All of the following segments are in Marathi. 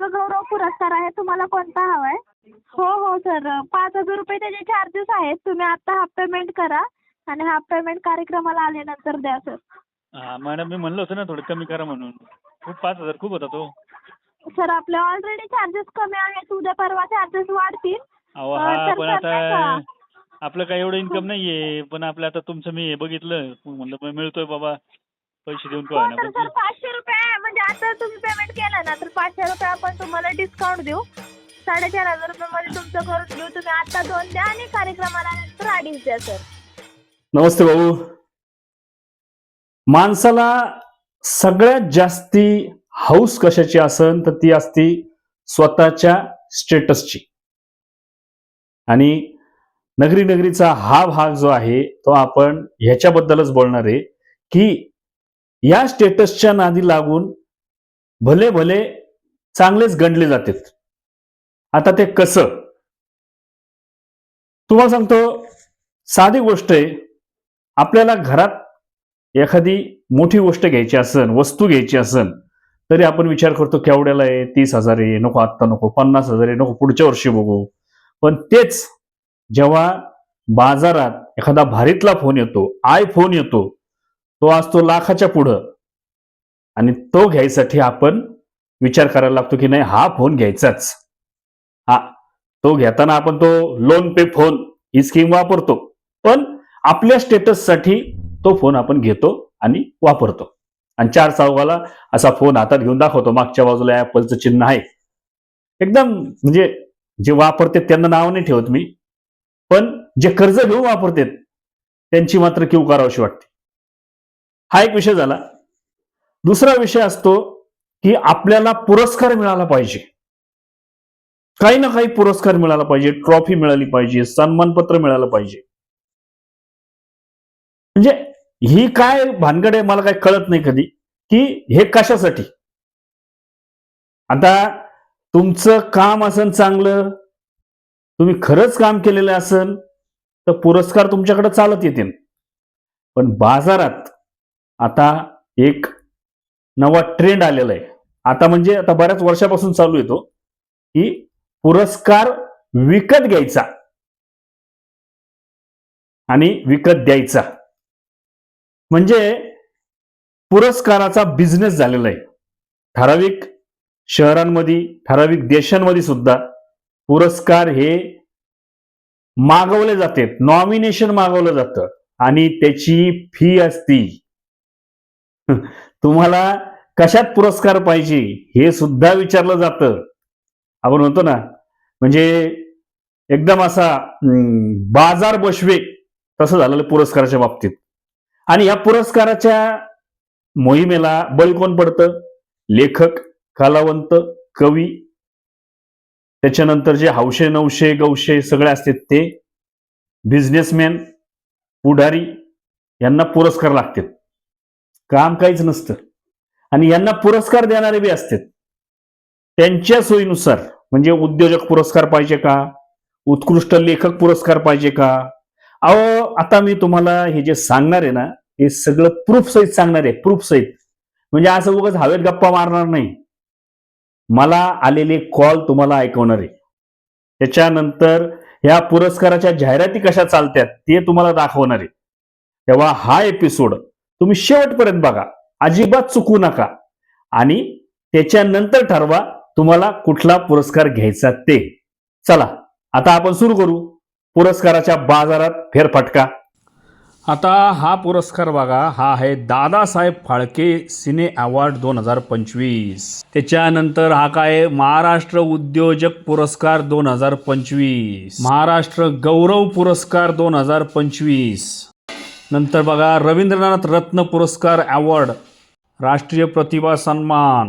राष्ट्रगौरव पुरस्कार आहे. तुम्हाला कोणता हवाय? हो हो सर पाच हजार रुपये त्याचे चार्जेस आहेत. तुम्ही आता हाफ पेमेंट करा आणि हाफ पेमेंट कार्यक्रमाला आल्यानंतर द्या सर हा मॅडम मी म्हणलं होतं ना थोडं कमी करा म्हणून. खूप पाच हजार खूप होता तो. सर आपले ऑलरेडी चार्जेस कमी आहेत. उद्या परवा चार्जेस वाढतील. अहो अं, हा तर पण आता का? आपलं काय एवढं इन्कम नाहीये. पण आपलं आता तुमचं मी हे बघितलं. म्हणलं मग मिळतोय बाबा. पैसे देऊन हो तर ना सर पाचशे रुपये आहे. म्हणजे आता तुम्ही पेमेंट केलं ना तर पाचशे रुपये आपण तुम्हाला डिस्काउंट देऊ. साडेचार हजार रुपयामध्ये तुमचं करून देऊ तुम्ही. आता दोन द्या आणि कार्यक्रमाला अडीच द्या सर नमस्ते भाऊ माणसाला सगळ्यात जास्ती हौस कशाची असन तर ती असती स्वतःच्या स्टेटसची आणि नगरी नगरीचा हा भाग जो आहे तो आपण ह्याच्याबद्दलच बोलणार आहे की या स्टेटसच्या नादी लागून भले भले चांगलेच गणले जातात आता ते कसं? तुम्हाला सांगतो साधी गोष्ट आहे आपल्याला घरात एखादी मोठी गोष्ट घ्यायची असन वस्तू घ्यायची असन तरी आपण विचार करतो केवढ्याला आहे? तीस हजार आहे नको आत्ता नको पन्नास हजार आहे नको पुढच्या वर्षी बघू. पण तेच जेव्हा बाजारात एखादा भारीतला फोन येतो आय फोन येतो तो असतो लाखाच्या पुढं. आणि तो घ्यायसाठी आपण विचार करायला लागतो की नाही हा फोन घ्यायचाच. हा तो घेताना आपण तो लोन पे फोन ही स्कीम वापरतो. पण आपल्या स्टेटससाठी तो फोन आपण घेतो आणि वापरतो. आणि चार चौघाला असा फोन हातात घेऊन दाखवतो. मागच्या बाजूला ऍपलचं चिन्ह आहे. एकदम म्हणजे जे वापरते त्यांना नाव नाही ठेवत मी. पण जे कर्ज घेऊन वापरतात त्यांची मात्र किव करावीशी वाटते. हा एक विषय झाला. दुसरा विषय असतो की आपल्याला पुरस्कार मिळाला पाहिजे. काही ना काही पुरस्कार मिळाला पाहिजे ट्रॉफी मिळाली पाहिजे सन्मानपत्र मिळालं पाहिजे. म्हणजे ही काय भानगड आहे मला काय कळत नाही कधी की हे कशासाठी? आता तुमचं काम असेल चांगलं तुम्ही खरंच काम केलेलं असेल तर पुरस्कार तुमच्याकडे चालत येतील. पण बाजारात आता एक नवा ट्रेंड आलेला आहे. आता म्हणजे आता बऱ्याच वर्षापासून चालू येतो की पुरस्कार विकत घ्यायचा आणि विकत द्यायचा. म्हणजे पुरस्काराचा बिझनेस झालेला आहे. ठराविक शहरांमध्ये ठराविक देशांमध्ये सुद्धा पुरस्कार हे मागवले जाते नॉमिनेशन मागवलं जातं आणि त्याची फी असती. तुम्हाला कशात पुरस्कार पाहिजे हे सुद्धा विचारलं जातं. आपण म्हणतो ना म्हणजे एकदम असा बाजार बशवे तसं झालेलं पुरस्काराच्या बाबतीत. आणि या पुरस्काराच्या मोहिमेला बळी कोण पडतं? लेखक कलावंत कवी त्याच्यानंतर जे हौशे नवशे गौशे सगळे असतात ते बिझनेसमॅन पुढारी यांना पुरस्कार लागतात. काम काहीच नसतं. आणि यांना पुरस्कार देणारे बी असतात. त्यांच्या सोयीनुसार म्हणजे उद्योजक पुरस्कार पाहिजे का? उत्कृष्ट लेखक पुरस्कार पाहिजे का? अहो आता मी तुम्हाला हे जे सांगणार आहे ना हे सगळं प्रूफ सहित सांगणार आहे प्रूफ सहित. म्हणजे असं उगाच हवेत गप्पा मारणार नाही. मला आलेले कॉल तुम्हाला ऐकवणार आहे. त्याच्यानंतर या पुरस्काराच्या जाहिराती कशा चालतात ते तुम्हाला दाखवणार आहे. तेव्हा हा एपिसोड तुम्ही शेवटपर्यंत बघा. अजिबात चुकू नका. आणि त्याच्यानंतर ठरवा तुम्हाला कुठला पुरस्कार घ्यायचा ते. चला आता आपण सुरू करू. पुरस्काराच्या बाजारात फेरफटका. आता हा पुरस्कार बघा. हा आहे दादासाहेब फाळके सिने अवॉर्ड दोन हजार पंचवीस. त्याच्यानंतर हा काय? महाराष्ट्र उद्योजक पुरस्कार दोन हजार पंचवीस. महाराष्ट्र गौरव पुरस्कार दोन हजार पंचवीस. नंतर बघा रवींद्रनाथ रत्न पुरस्कार अवॉर्ड राष्ट्रीय प्रतिभा सन्मान.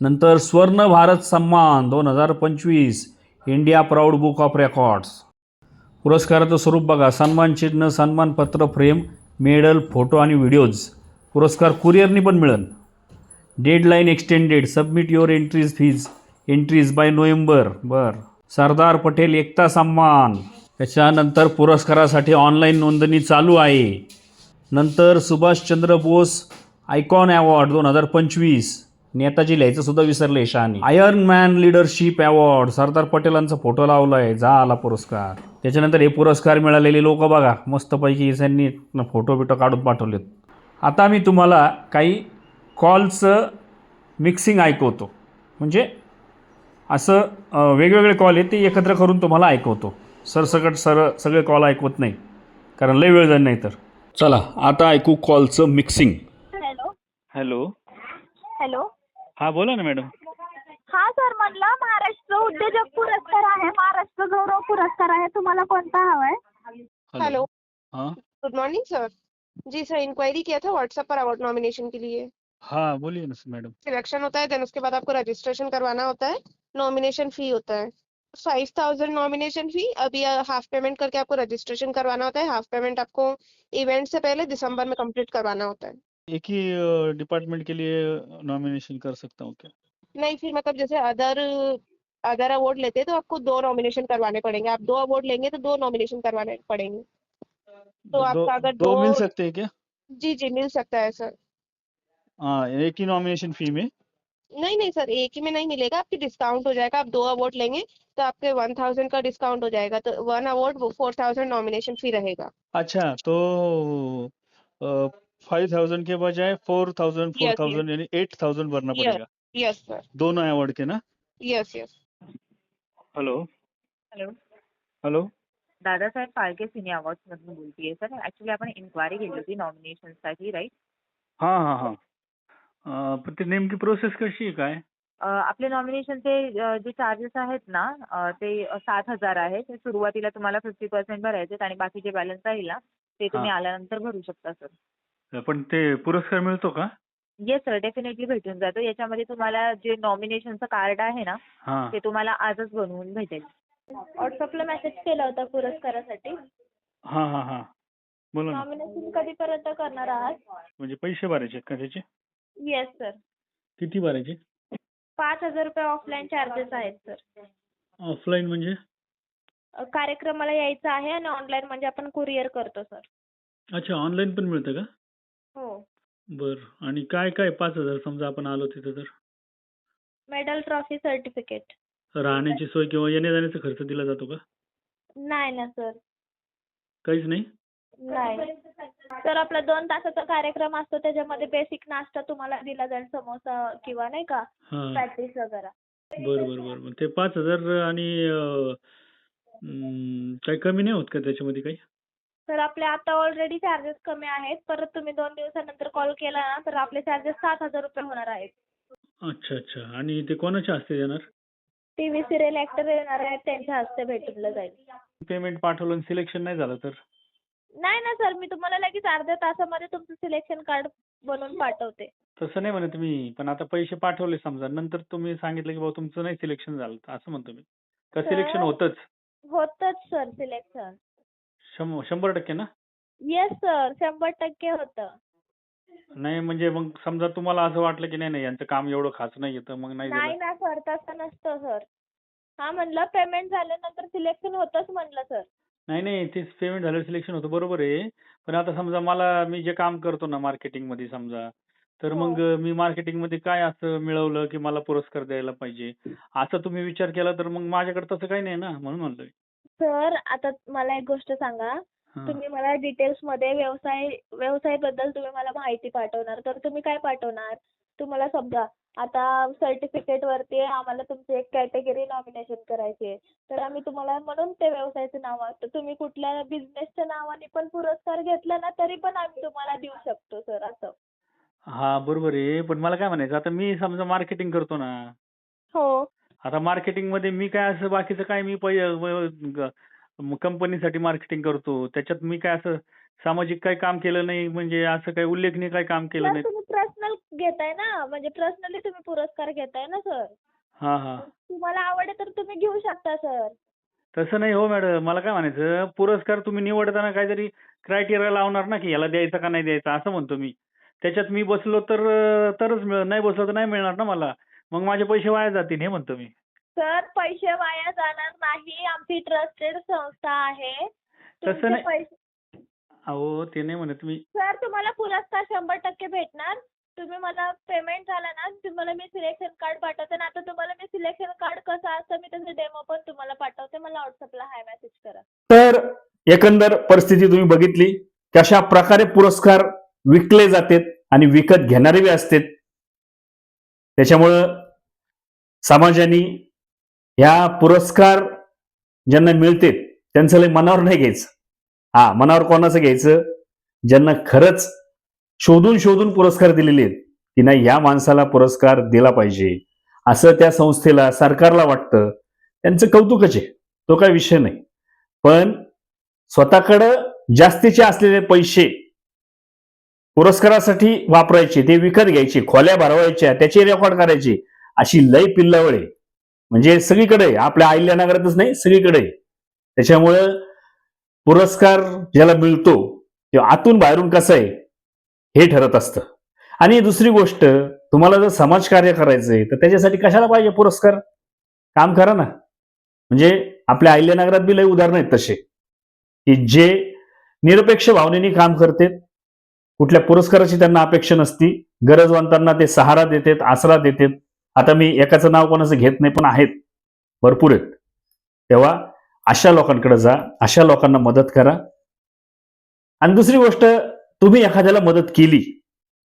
नंतर स्वर्ण भारत सन्मान दोन हजार पंचवीस India proud book of records पुरस्काराचं स्वरूप बघा सन्मान चिन्ह सन्मानपत्र फ्रेम मेडल फोटो आणि व्हिडिओज पुरस्कार कुरिअरनी पण मिळेल deadline extended submit your entries fees entries by November बर. सरदार पटेल एकता सन्मान. त्याच्यानंतर पुरस्कारासाठी ऑनलाईन नोंदणी चालू आहे. नंतर सुभाषचंद्र बोस आयकॉन अवॉर्ड दोन हजार पंचवीस. नेताजी लिहायचं सुद्धा विसरले शहाणी iron man leadership award. Sardar पटेलांचा photo लावला आहे जा आला पुरस्कार. त्याच्यानंतर हे पुरस्कार मिळालेले लोक बघा. मस्तपैकी त्यांनी फोटो बिटो काढून पाठवलेत. आता मी तुम्हाला काही कॉलचं मिक्सिंग ऐकवतो. म्हणजे असं वेगवेगळे कॉल आहेत ते एकत्र करून तुम्हाला ऐकवतो. सरसकट सर सगळे कॉल ऐकवत नाही. कारण लय वेळ जाईल नाही तर. चला आता ऐकू कॉलचं मिक्सिंग हॅलो. हॅलो. हॅलो. हा बोला ना मॅडम. हा सर म्हणलं महाराष्ट्र उद्योजक पुरस्कार आहे महाराष्ट्र गौरव पुरस्कार आहे तुम्हाला कोणता हवाय? हेलो. हाँ? Good morning sir ji sir inquiry KIA था व्हाट्सएप पर अवार्ड नॉमिनेशन के लिए. हाँ बोलिए ना मैडम सिलेक्शन होता है देन उसके बाद आपको रजिस्ट्रेशन करवाना होता है. नॉमिनेशन फी होता है. फाइव थाउज़ेंड नॉमिनेशन फ़ी अभी हाफ़ पेमेंट करके आपको रजिस्ट्रेशन करवाना होता है। हाफ़ पेमेंट आपको इवेंट से पहले दिसंबर में कंप्लीट करवाना होता है। एक ही डिपार्टमेंट के लिए नॉमिनेशन कर सकता हूँ क्या? नहीं फिर मतलब जैसे अदर अदर अवार्ड लेते हैं तो आपको दो नॉमिनेशन करवाने पड़ेंगे। आप दो अवार्ड लेंगे तो दो नॉमिनेशन करवाने पड़ेंगे। तो आपका अगर दो दो मिल सकते हैं क्या? जी जी मिल सकता है सर। हाँ एक ही नॉमिनेशन फ़ी में? नहीं नहीं सर एक ही में नहीं मिलेगा आपकी डिस्काउंट हो जाएगा आप दो अवार्ड लेंगे तो आपके वन थाउज़ेंड का डिस्काउंट हो जाएगा तो one award four thousand nomination fee रहेगा। अच्छा तो फाइव थाउज़ेंड के बजाय फोर थाउज़ेंड फोर. थाउज़ेंड यानी एट थाउज़ेंड भरना पड़ेगा। यस सर दोनों अवार्ड के ना? Yes yes hello hello hello Dadasaheb Phalke cine awards मधून बोलतीये सर ऍक्च्युली आपण इन्क्वायरी केली होती नॉमिनेशन साठी राईट हाँ हाँ हाँ। अं, पण ते नेमकी प्रोसेस कशी आहे काय? आपले नॉमिनेशनचे जे चार्जेस आहेत ना अ, ते सात हजार आहेत. ते सुरुवातीला तुम्हाला फिफ्टी पर्सेंट भरायचे आहेत आणि बाकीचे बॅलन्स राहील ना ते तुम्ही हा. आल्यानंतर भरू शकता सर पण ते पुरस्कार मिळतो का? येस सर डेफिनेटली भेटून जातो. याच्यामध्ये तुम्हाला जे नॉमिनेशनचं कार्ड आहे ना हां. ते तुम्हाला आजच बनवून भेटेल. व्हॉट्सअपला मेसेज केला होता पुरस्कारासाठी. हां हां हां. बोला ना. नॉमिनेशन कधीपर्यंत करणार आहात? म्हणजे पैसे भरायचे आहेत का त्याचे? येस सर किती भरायचे? पाच हजार रुपये ऑफलाईन चार्जेस आहेत सर ऑफलाईन म्हणजे? अ, कार्यक्रमाला यायचं आहे आणि ऑनलाईन म्हणजे आपण कुरिअर करतो सर अच्छा ऑनलाईन पण मिळतं का? हो. बर. आणि काय काय पाच हजार? समजा आपण आलो तिथं तर? मेडल ट्रॉफी सर्टिफिकेट राहण्याची सोय किंवा येण्या जाण्याचा खर्च दिला जातो का? नाही ना सर काहीच नाही? नाही. तर आपला दोन तासाचा कार्यक्रम असतो त्याच्यामध्ये बेसिक नाश्ता तुम्हाला दिला जाईल समोसा किंवा नाही का हां. पॅटीस वगैरे. बरं बरं बरं बरं ते पाच हजार आणि अं, काही कमी नाही होत का त्याच्यामध्ये काही? तर आपले आता ऑलरेडी चार्जेस कमी आहेत. परत तुम्ही दोन दिवसानंतर कॉल केला ना तर आपले चार्जेस सात हजार रुपये होणार आहेत. अच्छा अच्छा. आणि ते कोणाच्या हस्ते देणार? टीव्ही सिरियल ऍक्टर येणार आहेत त्यांच्या हस्ते भेटलं जाईल. पेमेंट पाठवलं सिलेक्शन नाही झालं तर? नाही ना सर मी तुम्हाला लगेच अर्ध्या तासामध्ये तुमचं सिलेक्शन कार्ड बनवून पाठवते. तसं नाही म्हणत मी पण आता पैसे पाठवले समजा नंतर तुम्ही सांगितलं की बाबा तुमचं नाही सिलेक्शन झालं तर असं म्हणतो मी. का सिलेक्शन होतच? होतच सर सिलेक्शन शंभर टक्के ना? येस सर शंभर टक्के होतं. नाही म्हणजे मग समजा तुम्हाला असं वाटलं की नाही नाही यांचं काम एवढं खास नाही तर मग नाही नाही ना सर तसं नसतं सर. हा म्हणलं पेमेंट झाल्यानंतर सिलेक्शन होतच म्हणलं सर. नाही नाही ते पेमेंट झालं सिलेक्शन होतं. बरोबर आहे. पण आता समजा मला मी जे काम करतो ना मार्केटिंगमध्ये समजा तर हो. मग मी मार्केटिंगमध्ये काय असं मिळवलं की मला पुरस्कार द्यायला पाहिजे? असं तुम्ही विचार केला तर मग माझ्याकडे तसं काही नाही ना म्हणून म्हणलोय सर आता मला एक गोष्ट सांगा. हा. तुम्ही मला डिटेल्समध्ये व्यवसाय व्यवसायाबद्दल तुम्ही मला माहिती पाठवणार तर तुम्ही काय पाठवणार? तुम्हाला समजा आता सर्टिफिकेट वरती आम्हाला तुमची एक कॅटेगरी नॉमिनेशन करायची आहे. तर आम्ही तुम्हाला म्हणून ते व्यवसायाचं नाव तर तुम्ही कुठल्या बिझनेसच्या नावाने पण पुरस्कार घेतला ना तरी पण आम्ही तुम्हाला देऊ शकतो सर असं. हा बरोबर आहे. पण मला काय म्हणायचं आता मी समजा मार्केटिंग करतो ना हो. आता मार्केटिंगमध्ये मी काय असं बाकीचं काय मी कंपनीसाठी मार्केटिंग करतो त्याच्यात मी काय असं सामाजिक काही काम केलं नाही म्हणजे असं काही उल्लेखनीय काही काम केलं नाही तुम्ही पर्सनल घेताय ना म्हणजे पर्सनली तुम्ही पुरस्कार घेताय ना सर हा हा. तुम्हाला आवड आहे तर तुम्ही घेऊ शकता सर तसं नाही हो मॅडम मला काय म्हणायचं पुरस्कार तुम्ही निवडताना काहीतरी क्रायटेरिया लावणार ना की याला द्यायचा का नाही द्यायचा असं म्हणतो मी. त्याच्यात मी बसलो तर तरच मिळ नाही बसलो तर नाही मिळणार ना मला. मग माझे पैसे वाया जातील हे म्हणतो मी. सर पैसे वाया जाणार नाही. आमची ट्रस्टेड संस्था आहे. तसं तुमचे नाही. पैसे अहो ते नाही म्हणत मी. सर तुम्हाला पुरस्कार शंभर टक्के भेटणार. तुम्ही मला पेमेंट झालं ना तुम्हाला मी सिलेक्शन कार्ड पाठवते. आणि आता तुम्हाला मी सिलेक्शन कार्ड कसं असतं मी त्याचं डेमो पण तुम्हाला पाठवते. मला व्हॉट्सअपला हाय मेसेज करा. तर एकंदर परिस्थिती तुम्ही बघितली. कशा प्रकारे पुरस्कार विकले जातात आणि विकत घेणारे बी असतात. त्याच्यामुळं समाजाने ह्या पुरस्कार ज्यांना मिळते त्यांचं लय मनावर नाही घ्यायचं. हा मनावर कोणाचं घ्यायचं? ज्यांना खरंच शोधून शोधून पुरस्कार दिलेले आहेत की नाही या माणसाला पुरस्कार दिला पाहिजे. असं त्या संस्थेला सरकारला वाटतं. त्यांचं कौतुकच आहे. तो काय विषय नाही. पण स्वतःकडं जास्तीचे असलेले पैसे पुरस्कारासाठी वापरायचे ते विकत घ्यायचे खोल्या भरवायच्या त्याचे रेकॉर्ड करायचे अशी लय पिल्लावळ आहे. म्हणजे सगळीकडे आपल्या अहिल्यानगरातच नाही सगळीकडे. त्याच्यामुळं पुरस्कार ज्याला मिळतो किंवा आतून बाहेरून कसं आहे हे ठरत असतं. आणि दुसरी गोष्ट तुम्हाला जर समाजकार्य करायचंय तर त्याच्यासाठी कशाला पाहिजे पुरस्कार? काम करा ना. म्हणजे आपल्या आयल्यानगरात बी लई उदाहरण आहेत तसे. की जे निरपेक्ष भावनेने काम करतात कुठल्या पुरस्काराची त्यांना अपेक्षा नसती गरजवंतांना ते सहारा देतात आसरा देतात. आता मी एकाचं नाव कोणाचं घेत नाही पण आहेत. भरपूर आहेत. तेव्हा अशा लोकांकडे जा अशा लोकांना मदत करा. आणि दुसरी गोष्ट तुम्ही एखाद्याला मदत केली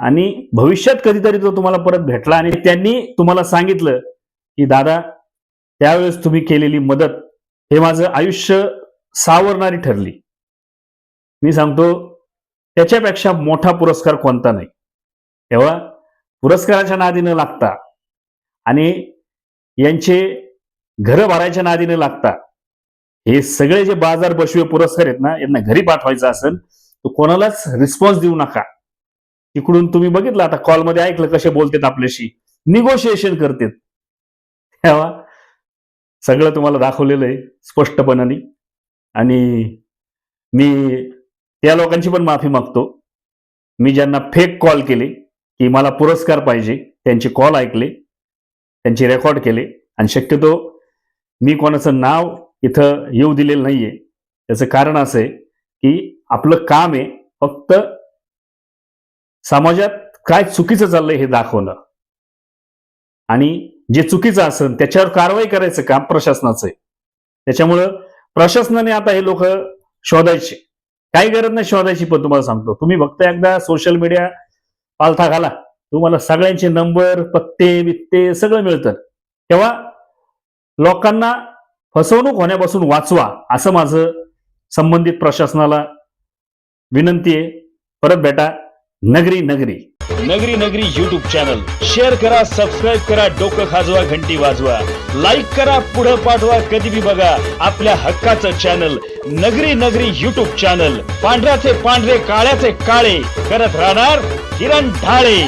आणि भविष्यात कधीतरी तो तुम्हाला परत भेटला आणि त्यांनी तुम्हाला सांगितलं की दादा त्यावेळेस तुम्ही केलेली मदत हे माझं आयुष्य सावरणारी ठरली. मी सांगतो त्याच्यापेक्षा मोठा पुरस्कार कोणता नाही. तेव्हा पुरस्काराच्या नादी न लागता आणि यांचे घरं भरायच्या नादी न लागता हे सगळे जे बाजार बशवे पुरस्कार आहेत ना यांना घरी पाठवायचं असेल तर कोणालाच रिस्पॉन्स देऊ नका. तिकडून तुम्ही बघितलं आता कॉलमध्ये ऐकलं कसे बोलतात आपल्याशी. निगोशिएशन करतात. तेव्हा सगळं तुम्हाला दाखवलेलं आहे स्पष्टपणाने. आणि मी त्या लोकांची पण माफी मागतो. मी ज्यांना फेक कॉल केले की मला पुरस्कार पाहिजे त्यांचे कॉल ऐकले त्यांचे रेकॉर्ड केले. आणि शक्यतो मी कोणाचं नाव इथं येऊ दिलेलं नाहीये. त्याचं कारण असं आहे की आपलं काम आहे फक्त समाजात काय चुकीचं चाललंय हे दाखवणं. आणि जे चुकीचं असेल त्याच्यावर कारवाई करायचं काम प्रशासनाचं आहे. त्याच्यामुळं प्रशासनाने आता हे लोक शोधायचे. काही गरज नाही शोधायची पण तुम्हाला सांगतो. तुम्ही फक्त एकदा सोशल मीडिया पालथा घाला. तुम्हाला सगळ्यांचे नंबर पत्ते बित्ते सगळं मिळतं. तेव्हा लोकांना फसवणूक होण्यापासून वाचवा असं माझं संबंधित प्रशासनाला विनंती आहे. परत भेटा नगरी नगरी. नगरी नगरी युट्यूब चॅनल शेअर करा सबस्क्राईब करा डोकं खाजवा घंटी वाजवा. लाईक करा पुढं पाठवा कधी बी बघा आपल्या हक्काचं चॅनल नगरी नगरी युट्यूब चॅनल पांढऱ्याचे पांढरे काळ्याचे काळे. करत राहणार किरण ढाळे.